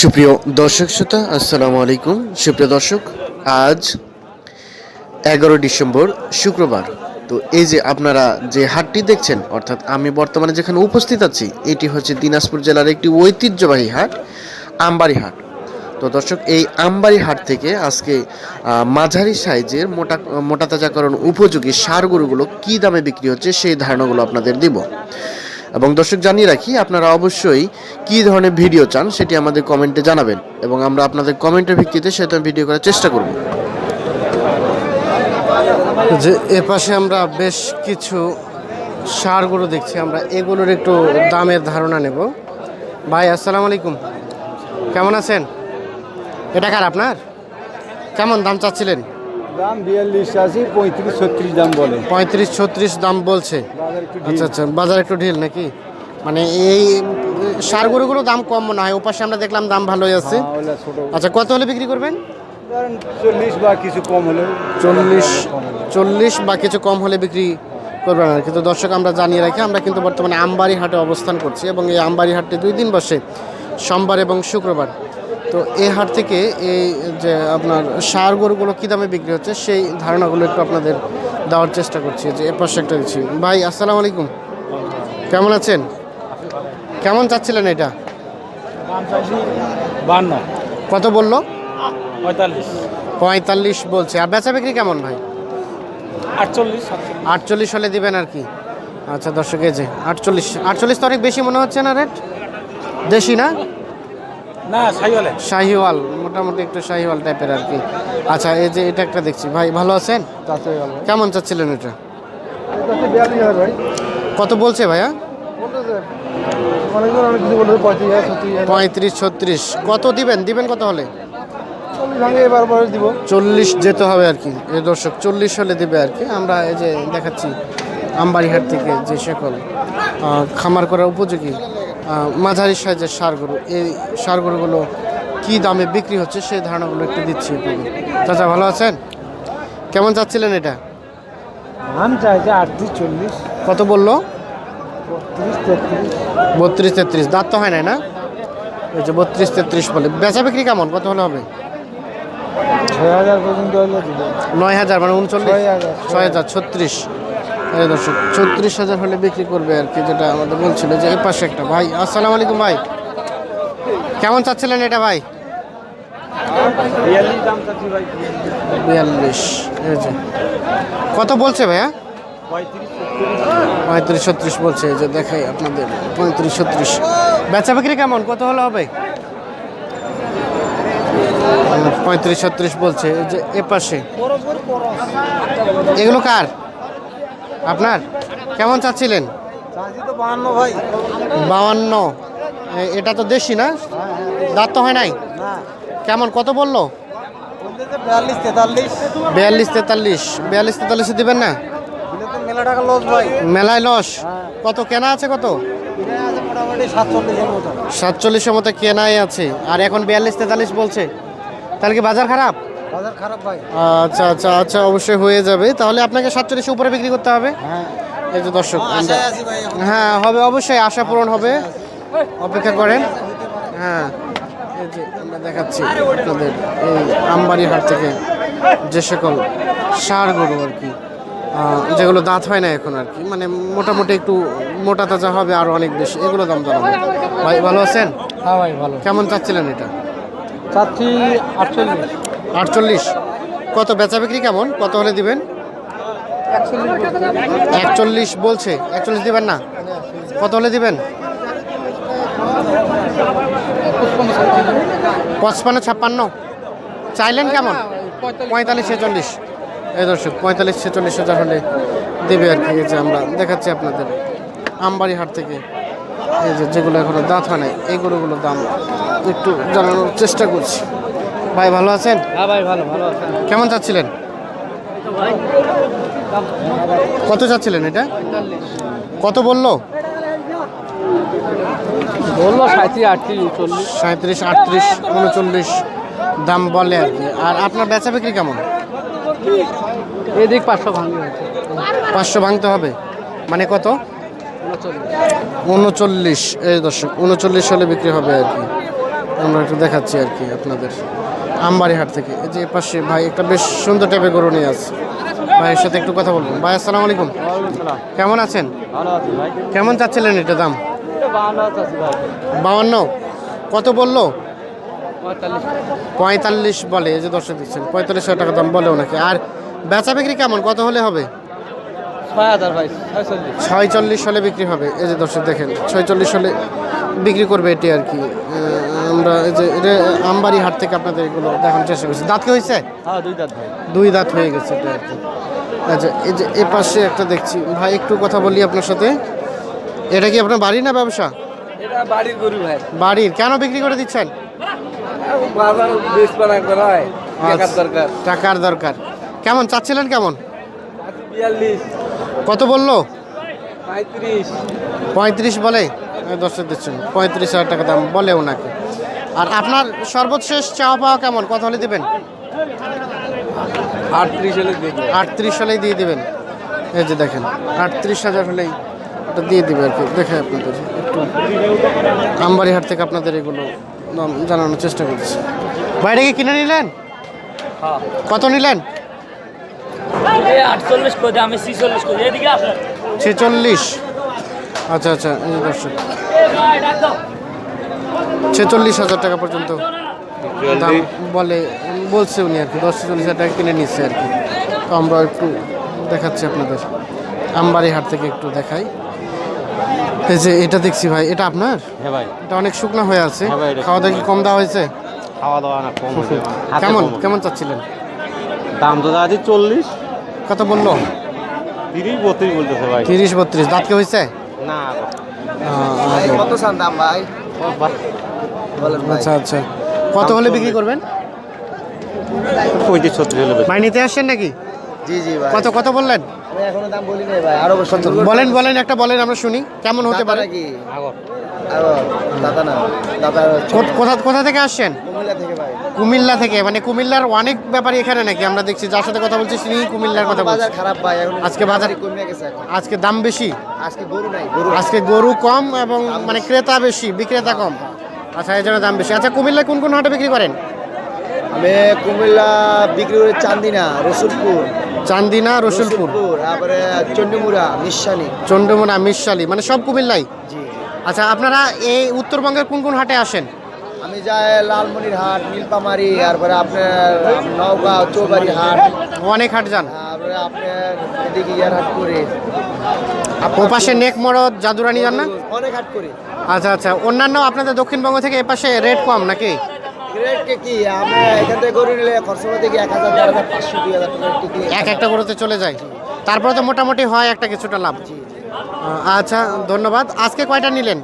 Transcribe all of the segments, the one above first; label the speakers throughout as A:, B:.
A: সুপ্রিয় দর্শক শ্রোতা, আসসালামু আলাইকুম। সুপ্রিয় দর্শক, আজ এগারো ডিসেম্বর শুক্রবার। তো এই যে আপনারা যে হাটটি দেখছেন, অর্থাৎ আমি বর্তমানে যেখানে উপস্থিত আছি, এটি হচ্ছে দিনাজপুর জেলার একটি ঐতিহ্যবাহী হাট, আমবাড়ি হাট। তো দর্শক, এই আমবাড়ি হাট থেকে আজকে মাঝারি সাইজের মোটা মোটা তাজাকরণ উপযোগী সার গরুগুলো কী দামে বিক্রি হচ্ছে সেই ধারণাগুলো আপনাদের দিব। এবং দর্শক জানিয়ে রাখি, আপনারা অবশ্যই কী ধরনের ভিডিও চান সেটি আমাদের কমেন্টে জানাবেন এবং আমরা আপনাদের কমেন্টের ভিত্তিতে সেটা ভিডিও করার চেষ্টা করব। যে এ পাশে আমরা বেশ কিছু সারগুলো দেখছি, আমরা এগুলোর একটু দামের ধারণা নেব। ভাই, আসসালামু আলাইকুম। কেমন আছেন? এটা কার আপনার? কেমন দাম চাচ্ছিলেন?
B: দাম বিয়াল্লিশ আশি পঁয়ত্রিশ ছত্রিশ দাম বলে।
A: পঁয়ত্রিশ ছত্রিশ দাম বলছে। আচ্ছা আচ্ছা বাজার একটু ঢিল নাকি? মানে এই সার গরুগুলো দাম কম মনে হয় ওপাশে আমরা দেখলাম দাম ভালোই আছে। আচ্ছা কত হলে বিক্রি করবেন?
B: চল্লিশ বা কিছু কম হলেও
A: চল্লিশ চল্লিশ বা কিছু কম হলে। বিক্রি করবেন আর কিন্তু দর্শক আমরা জানিয়ে রাখি আমরা কিন্তু বর্তমানে আমবাড়ি হাটে অবস্থান করছি এবং এই আমবাড়ি হাটটি দুই দিন বসে সোমবার এবং শুক্রবার। তো এই হাট থেকে এই যে আপনার সার গরুগুলো কী দামে বিক্রি হচ্ছে সেই ধারণাগুলো একটু আপনাদের দেওয়ার চেষ্টা করছি যে এ পাশে একটা দিচ্ছি। ভাই আসসালামু আলাইকুম। কেমন আছেন? কেমন চাচ্ছিলেন এটা?
B: বান্ন।
A: কত বলল?
B: পঁয়তাল্লিশ।
A: পঁয়তাল্লিশ বলছে। আর বেচা বিক্রি কেমন ভাই?
B: আটচল্লিশ
A: আটচল্লিশ হলে দিবেন আর কি। আচ্ছা দর্শক এই যে আটচল্লিশ আটচল্লিশ তো অনেক বেশি মনে হচ্ছে না রেট? দেশি না?
B: না হলে
A: শাহিওয়াল মোটামুটি একটু শাহিওয়াল টাইপের আর কি। আচ্ছা এই যে এটা একটা দেখছি। ভাই ভালো আছেন? কেমন চাচ্ছিলেন এটা?
B: ভাই।
A: কত বলছে ভাইয়া?
B: বলতেছে পঁয়ত্রিশ ছত্রিশ
A: কত দিবেন? দিবেন কত হলে?
B: চল্লিশ এবার পরে দিব।
A: চল্লিশ যেতে হবে আর কি। এই দর্শক চল্লিশ হলে দিবে আর কি। আমরা এই যে দেখাচ্ছি আমবাড়িহাট থেকে যে সকল খামার করার উপযোগী মাঝারি সাইজের সার গরু এই সার গরুগুলো কী দামে বিক্রি হচ্ছে সেই ধারণাগুলো একটু দিচ্ছি চাচা ভালো আছেন? কেমন চাচ্ছিলেন এটা?
B: দাম চাইছে আটত্রিশ চল্লিশ।
A: কত বলল? বত্রিশ তেত্রিশ। দাঁত তো হয় নাই না? এই যে বত্রিশ তেত্রিশ বলে। বেচা বিক্রি কেমন? কত হলে হবে?
B: ছয় হাজার পর্যন্ত
A: নয় হাজার মানে উনচল্লিশ।
B: ছয় হাজার
A: ছত্রিশ। এই দর্শক ছত্রিশ হাজার হলে বিক্রি করবে আর কি যেটা আমাদের বলছিল যে এই পাশে একটা ভাই। আসসালামু আলাইকুম ভাই। কেমন চাচ্ছিলেন এটা ভাই?
B: বিয়াল্লিশ ভাই।
A: এই যে। কত বলছে ভাইয়া?
B: পঁয়ত্রিশ
A: পঁয়ত্রিশ ছত্রিশ বলছে যে দেখাই আপনাদের। পঁয়ত্রিশ ছত্রিশ। বেচা বিক্রি কেমন? কত হলে হবে? পঁয়ত্রিশ ছত্রিশ বলছে এই যে এ পাশে। এগুলো কার? আপনার? কেমন চাচ্ছিলেন? বাউান্ন এটা তো দেশি না? দাঁত তো হয় নাই? কেমন? কত বলল
B: বিয়াল্লিশ তেতাল্লিশ।
A: বিয়াল্লিশ তেতাল্লিশ। দিবেন না? মেলায় লস
B: হ্যাঁ।
A: কত? কেনা আছে কত?
B: সাতচল্লিশের মতো
A: কেনাই আছে। আর এখন বিয়াল্লিশ তেতাল্লিশ বলছে। তাহলে কি বাজার খারাপ? আচ্ছা আচ্ছা আচ্ছা অবশ্যই হয়ে যাবে। তাহলে আপনাকে সাতচল্লিশের উপরে বিক্রি করতে হবে?
B: হ্যাঁ।
A: এই যে দর্শক। হ্যাঁ হবে অবশ্যই আশা পূরণ হবে। অপেক্ষা করেন। হ্যাঁ এই যে আমরা দেখাচ্ছি আপনাদের এই আমবাড়ি হাট থেকে যে সকল সার গরু আর কি যেগুলো দাঁত হয় না এখন আর কি মানে মোটামুটি একটু মোটা তাজা হবে আরও অনেক বেশি এগুলো দাম জানাব ভাই ভালো আছেন?
B: হ্যাঁ ভাই ভালো।
A: কেমন চাচ্ছিলেন এটা?
B: চাচ্ছি আটচল্লিশ।
A: আটচল্লিশ। কত, বেচা বিক্রি কেমন? কত হলে দিবেন?
B: একচল্লিশ
A: বলছে। একচল্লিশ দিবেন না? কত হলে দিবেন? পঁচপান্ন, ছাপ্পান্ন। চাইলেন কেমন? পঁয়তাল্লিশ, ছেচল্লিশ। এই দর্শক, পঁয়তাল্লিশ, ছেচল্লিশ হাজার হলে দেবে আর কি। যে আমরা দেখাচ্ছি আপনাদের আমবাড়ি হাট থেকে। এই যে যেগুলো এখনও দাঁত হয় নাই, এই গরুগুলোর দাম একটু জানানোর চেষ্টা করছি। ভাই ভালো আছেন?
B: হ্যাঁ ভাই ভালো ভালো আছে।
A: কেমন চাচ্ছিলেন কত চাচ্ছিলেন এটা? কত বলল?
B: বলল সাঁত্রিশ আটত্রিশ চল্লিশ
A: সাঁত্রিশ আটত্রিশ উনচল্লিশ দাম বলে আর কি। আর আপনার বেচা বিক্রি কেমন?
B: এদিক পাঁচশো ভাঙি হয়েছে
A: পাঁচশো ভাঙতে হবে। মানে কত? উনচল্লিশ। এই দর্শক উনচল্লিশ হলে বিক্রি হবে আর কি। আমরা একটু দেখাচ্ছি আর কি আপনাদের। আমবাড়ি হাট থেকে। এই যে পাশে ভাই একটা বেশ সুন্দর টাইপের গরু নিয়ে আছে ভাইয়ের সাথে একটু কথা বলব। ভাই আসসালাম আলাইকুম। কেমন আছেন? কেমন চাচ্ছিলেন এটা দাম? বাউন্ন কত বলল?
B: পঁয়তাল্লিশ।
A: বলে এই যে দর্শক দিচ্ছেন পঁয়তাল্লিশ হাজার টাকা দাম বলে ওনাকে। আর বেচা বিক্রি কেমন? কত হলে হবে?
B: ছয়চল্লিশ।
A: হলে বিক্রি হবে। এই যে দর্শক দেখেন ছয়চল্লিশ হলে বিক্রি করবে এটি আর কি। আমরা এই যে এটা আমবাড়ি হাট থেকে আপনাদের এগুলো দেখানোর চেষ্টা করছি। দাঁত কি হয়েছে?
B: হ্যাঁ দুই দাঁত
A: দুই দাঁত হয়ে গেছে এটা আর কি। আচ্ছা এই যে এ পাশে একটা দেখছি। ভাই একটু কথা বলি আপনার সাথে। এটা কি আপনার বাড়ি না ব্যবসা?
B: বাড়ির গরু ভাই।
A: বাড়ির। কেন বিক্রি করে দিচ্ছেন? আচ্ছা,
B: দরকার।
A: টাকার দরকার। কেমন চাচ্ছিলেন কেমন?
B: বিয়াল্লিশ।
A: কত বলল?
B: পঁয়ত্রিশ।
A: পঁয়ত্রিশ বলে? দর্শক দিচ্ছেন পঁয়ত্রিশ হাজার টাকা দাম বলে ওনাকে। আর আপনার সর্বশেষ চাওয়া পাওয়া কেমন? কত হলে দেবেন?
B: আটত্রিশ হলে দেখবে
A: আটত্রিশ হলেই দিয়ে দেবেন। এই যে দেখেন আটত্রিশ হাজার হলেই ওটা দিয়ে দেবে আর কি। দেখে আপনাদের। একটু আমবাড়ি হাট থেকে আপনাদের এগুলো জানানোর চেষ্টা করছি। বাইরে গিয়ে কিনে নিলেন?
B: হ্যাঁ।
A: কত নিলেন?
C: আটচল্লিশ করে আমি ছিচল্লিশ করি এদিকে আপনার
A: ছেচল্লিশ। আচ্ছা আচ্ছা এই যে দর্শক। ছেচল্লিশ হাজার টাকা পর্যন্ত দাম বলে বলছে উনি আর কি দশ চল্লিশ হাজার টাকা কিনে নিচ্ছে আর কি। তো আমরা একটু দেখাচ্ছি আপনাদের। আমবাড়ি হাট থেকে একটু দেখাই। এই যে এটা দেখছি ভাই এটা আপনার?
B: হ্যাঁ ভাই।
A: এটা অনেক শুকনো হয়ে আছে।
B: হ্যাঁ
A: খাওয়া দাওয়া কি কম দেওয়া হয়েছে?
B: খাওয়া দাওয়া না কম
A: কেমন কেমন চাচ্ছিলেন?
B: দাম তো দাদি চল্লিশ।
A: কত বলল?
B: তিরিশ বত্রিশ বলতেছে ভাই।
A: তিরিশ বত্রিশ। দাঁত কি হয়েছে?
B: না। কত সান দাম ভাই?
A: আচ্ছা আচ্ছা। কত হলে বিক্রি করবেন?
B: পঁয়ত্রিশ ছত্রিশ হলে
A: ভাই নিতে আসছেন নাকি?
B: জি জি ভাই।
A: কত কত বললেন?
B: এখনও দাম বলি নাই ভাই আরও
A: বলেন বলেন একটা বলেন আমরা শুনি। কেমন হতে পারে?
B: নাকি? আগর। দাদা না দাদা
A: কোথা কোথা থেকে আসছেন?
B: কুমিল্লা থেকে। ভাই
A: কুমিল্লা থেকে মানে কুমিল্লার অনেক ব্যাপারী এখানে নাকি? আমরা দেখছি যার সাথে কথা বলছি তিনি কুমিল্লার কথা বলছি।
B: খারাপ ভাই
A: আজকে বাজার-
B: কমে গেছে
A: আজকে দাম বেশি?
B: আজকে গরু নাই গরু
A: আজকে গরু কম এবং মানে ক্রেতা বেশি বিক্রেতা কম। আচ্ছা এই জন্য দাম বেশি। আচ্ছা কুমিল্লায় কোন কোন হাটে বিক্রি করেন?
B: আমি কুমিল্লা বিক্রি করি চান্দিনা রসুলপুর।
A: চান্দিনা রসুলপুর।
B: তারপরে চন্ডিমুড়া মিশালি।
A: চন্ডমুনা মিশালি মানে সব কুমিল্লাই? আচ্ছা আপনারা এই উত্তরবঙ্গের কোন কোন হাটে আসেন?
B: আমি যাই লালমনির হাট নীলপামারি তারপরে আপনার নওগাঁও চৌবাড়ি হাট।
A: অনেক হাট যান।
B: তারপরে আপনার এদিকে ইয়ার হাট করে।
A: ও পাশে নেক মরদ জাদুরানি যান না?
B: অনেক হাট করি।
A: আচ্ছা আচ্ছা। অন্যান্য আপনাদের দক্ষিণবঙ্গ থেকে এ পাশে রেট কম নাকি?
B: রেটকে কি আমি এখান থেকে গরু নিলে খরচ থেকে এক হাজার দেড় হাজার পাঁচশো দুই হাজার টাকা
A: এক একটা গরুতে চলে যায়। তারপরে তো মোটামুটি হয় একটা কিছুটা লাভ। আচ্ছা ধন্যবাদ। আজকে কয়টা নিলেন?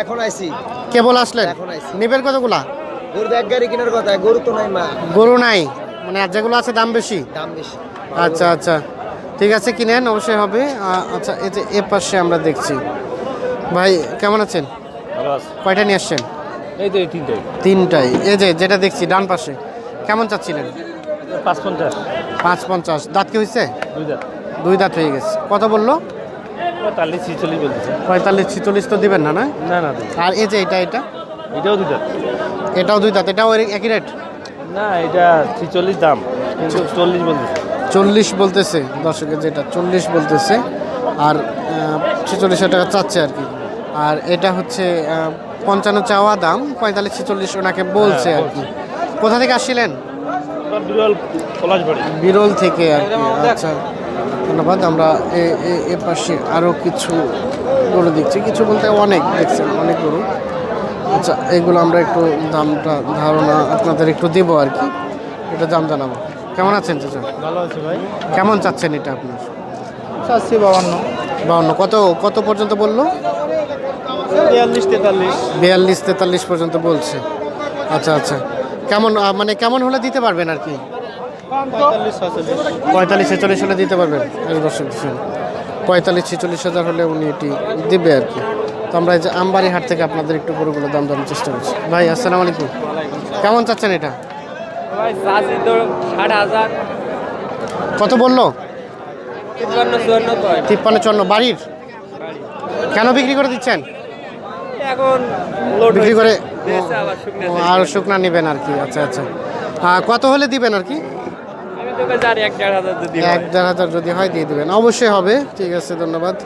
B: এখন আইছি।
A: কেবল আসলেন। নিবেন কতগুলা?
B: গরু এক গাড়ি কেনার কথা গরু তো নাই মা।
A: গরু নাই? মানে আর যেগুলো আছে দাম বেশি?
B: দাম বেশি।
A: আচ্ছা আচ্ছা। ঠিক আছে কিনেন অবশ্যই হবে। আচ্ছা এই যে এ পাশে আমরা দেখছি। ভাই কেমন আছেন?
C: ভালো
A: কয়টা নিয়ে আসছেন?
C: এই তো তিনটাই।
A: তিনটাই। এই যে যেটা দেখছি ডান পাশে। কেমন চাচ্ছিলেন?
C: পাঁচ পঞ্চাশ।
A: পাঁচ পঞ্চাশ। দাঁত কি হয়েছে
C: দুই দাঁত।
A: দুই দাঁত হয়ে গেছে। কত বলল?
C: পঁয়তাল্লিশ ছিচল্লিশ বলতেছে।
A: পঁয়তাল্লিশ ছিচল্লিশ তো দিবেন না না?
C: না না
A: আর এই যে এটা এটা?
C: এটাও দুই দাঁত।
A: এটাও দুই দাঁত এটাও একই রেট
C: না এটা ছিচল্লিশ দাম কিন্তু চল্লিশ বলতেছে।
A: চল্লিশ বলতেছে দর্শকের যেটা চল্লিশ বলতেছে। আর ছেচল্লিশ হাজার টাকা চাচ্ছে আর কি। আর এটা হচ্ছে পঞ্চান্ন চাওয়া দাম পঁয়তাল্লিশ ছেচল্লিশ ওনাকে বলছে আর কি। কোথা থেকে আসছিলেন
C: বিরল
A: থেকে আর কি আচ্ছা। ধন্যবাদ আমরা এ- এ- এ পাশে আরও কিছু গরু দেখছি। কিছু বলতে অনেক দেখছেন অনেক গরু। আচ্ছা এগুলো আমরা একটু দামটা ধারণা আপনাদের একটু দেবো আর কি। এটা দাম জানাব। কেমন আছেন চাচা?
C: ভালো আছে ভাই।
A: কেমন চাচ্ছেন এটা আপনার?
C: চাচ্ছি বাবান্ন
A: বাউন্ন কত কত পর্যন্ত বলল?
C: বিয়াল্লিশ তেতাল্লিশ।
A: বিয়াল্লিশ তেতাল্লিশ পর্যন্ত বলছে। আচ্ছা আচ্ছা। কেমন মানে কেমন হলে দিতে পারবেন আর কি?
C: পঁয়তাল্লিশ
A: ছেচল্লিশ। হলে দিতে পারবেন দর্শক পঁয়তাল্লিশ ছেচল্লিশ হাজার হলে উনি এটি দেবে আর কি। তো আমরা এই যে আমবাড়ি হাট থেকে আপনাদের একটু গরুগুলো দাম দেওয়ার চেষ্টা করছি। ভাই আসসালামু আলাইকুম। কেমন চাচ্ছেন এটা? কত বলল?
C: তিপ্পান্ন চুয়ান্ন
A: বাড়ির? কেন বিক্রি করে দিচ্ছেন?
C: এখন
A: বিক্রি করে আর শুকনা নেবেন আর কি আচ্ছা আচ্ছা। কত হলে দিবেন আর কি?
C: এক
A: হাজার যদি হয় দিয়ে দেবেন। অবশ্যই হবে। ঠিক আছে ধন্যবাদ।